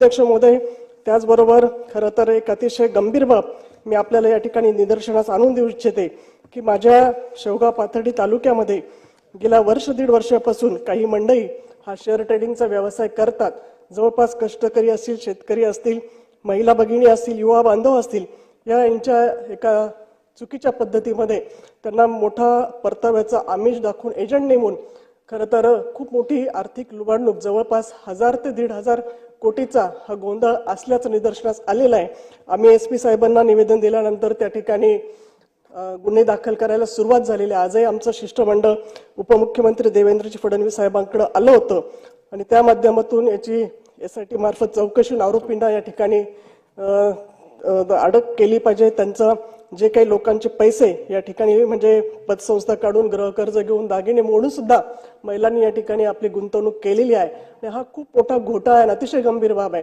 अध्यक्ष महोदय त्याचबरोबर खरं तर एक अतिशय गंभीर बाब मी आपल्याला या ठिकाणी निदर्शनास आणून देऊ इच्छिते की माझ्या शेवगाव पाथर्डी तालुक्यामध्ये गेल्या वर्ष दीड वर्षापासून काही मंडई हा शेअर ट्रेडिंगचा व्यवसाय करतात. जवळपास कष्टकरी असतील शेतकरी असतील महिला भगिनी असतील युवा बांधव असतील या यांच्या एका चुकीच्या पद्धतीमध्ये त्यांना मोठा परताव्याचा आमिष दाखवून एजंट नेमून खरं तर खूप मोठी आर्थिक लुबाडणूक जवळपास हजार ते दीड हजार कोटीचा हा गोंधळ असल्याचं निदर्शनास आलेला आहे. आम्ही एस पी साहेबांना निवेदन दिल्यानंतर त्या ठिकाणी गुन्हे दाखल करायला सुरुवात झालेली आहे. आजही आमचं शिष्टमंडळ उपमुख्यमंत्री देवेंद्रजी फडणवीस साहेबांकडे आलं होतं. आणि त्या माध्यमातून याची एस आय टी मार्फत चौकशी आरोपींना या ठिकाणी अडक केली पाहिजे. त्यांचा जे काही लोकांचे पैसे या ठिकाणी म्हणजे पतसंस्था काढून गृहकर्ज घेऊन दागिने मोडून सुद्धा महिलांनी या ठिकाणी आपली गुंतवणूक केलेली आहे. आणि हा खूप मोठा घोटाळा आहे अतिशय गंभीर बाब आहे.